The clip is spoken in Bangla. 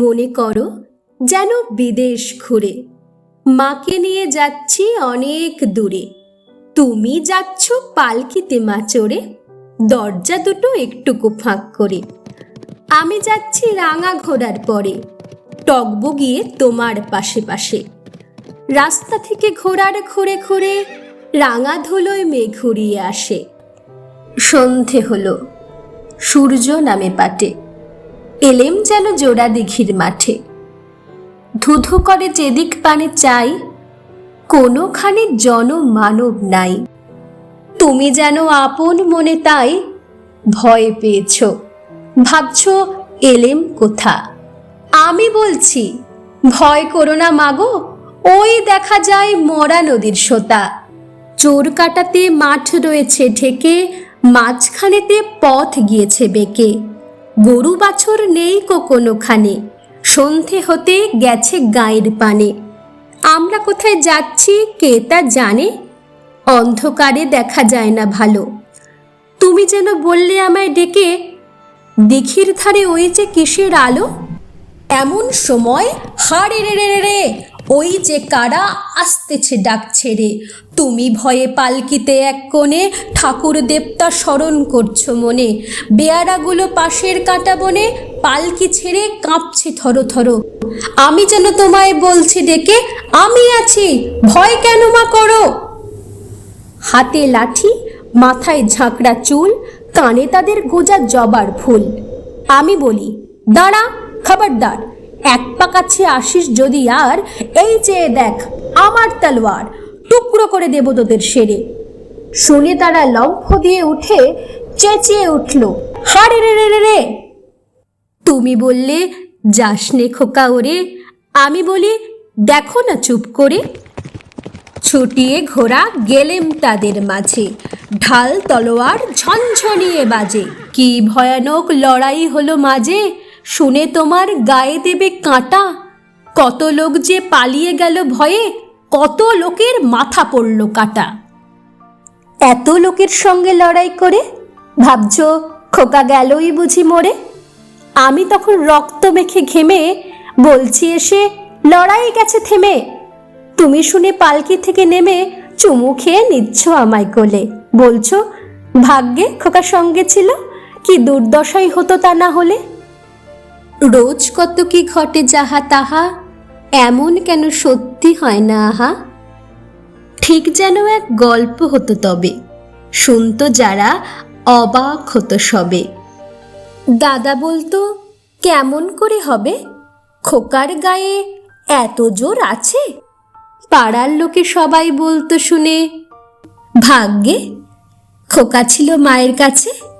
মনে করো যেন বিদেশ ঘুরে। মাকে নিয়ে যাচ্ছি অনেক দূরে। তুমি যাচ্ছ পালকিতে মা চড়ে দরজা দুটো একটুকু ফাঁক করে। আমি যাচ্ছি রাঙা ঘোড়ার পরে, টকবো গিয়ে তোমার পাশে পাশে। রাস্তা থেকে ঘোড়ার ঘুরে ঘুরে রাঙা ধুলোয় মেঘ ঘুরিয়ে আসে। সন্ধে হলো, সূর্য নামে পাটে। এলেম যেন জোড়া দিঘির মাঠে। ধুধু করে যেদিক পানে চাই, কোনোখানে জন মানব নাই। তুমি যেন আপন মনে তাই ভয় পেয়েছ। ভাবছ, এলেম কোথা? আমি বলছি, ভয় করো না মাগো, ওই দেখা যায় মরা নদীর সোতা। চোর কাটাতে মাঠ রয়েছে ঢেকে, মাঝখানেতে পথ গিয়েছে বেঁকে। গরু বাছর নেই কো কোনোখানে। সন্ধে হতে গেছে গায়ের পানে। আমরা কোথায় যাচ্ছি কে তা জানে? অন্ধকারে দেখা যায় না ভালো। তুমি যেন বললে আমায় ডেকে দিঘির ধারে ওই যে কিসের আলো? এমন সময়, হাড়ে রে রে রে রে ওই যে কারা আসতেছে ডাক ছেড়ে। তুমি ভয়ে পালকিতে এক কোণে ঠাকুর দেবতা স্মরণ করছ মনে। বেয়ারাগুলো পাশের কাটা বনে পালকি ছেড়ে কাঁপছে থরো থরো। আমি যেন তোমায় বলছি ডেকে, আমি আছি, ভয় কেন মা করো? হাতে লাঠি, মাথায় ঝাঁকড়া চুল, কানে তাদের গোজা জবার ফুল। আমি বলি, দাঁড়া, খবরদার। এক পা কাছে আসিস যদি আর, এই চেয়ে দেখ, আমার তলোয়ার, টুকরো করে দেব তোদের সেরে শুনে তারা লম্ফ দিয়ে উঠে চেঁচিয়ে উঠল, হারে রে রে রে রে! তুমি বললে যাসনে খোকা ওরে, আমি বলি দেখো না চুপ করে। ছুটিয়ে ঘোড়া গেলেম তাদের মাঝে, ঢাল তলোয়ার ঝনঝনিয়ে বাজে। কি ভয়ানক লড়াই হলো মাঝে শুনে তোমার গায়ে দেবে কাঁটা। কত লোক যে পালিয়ে গেল ভয়ে, কত লোকের মাথা পড়ল কাটা। এত লোকের সঙ্গে লড়াই করে, ভাবছ খোকা গেলই বুঝি মরে। আমি তখন রক্ত মেখে ঘেমে বলছি এসে, লড়াই গেছে থেমে। তুমি শুনে পালকি থেকে নেমে চুমু খেয়ে নিচ্ছ আমায় কোলে। বলছো, ভাগ্যে খোকা সঙ্গে ছিল, কি দুর্দশাই হতো তা না হলে। রোজ কত কি ঘটে যাহা তাহা, এমন কেন সত্যি হয় না আহা? ঠিক যেন এক গল্প হতো তবে, শুনতো যারা অবাক হতো সবে। দাদা বলতো, কেমন করে হবে? খোকার গায়ে এত জোর আছে? পাড়ার লোকে সবাই বলতো শুনে, ভাগ্যে, খোকা ছিল মায়ের কাছে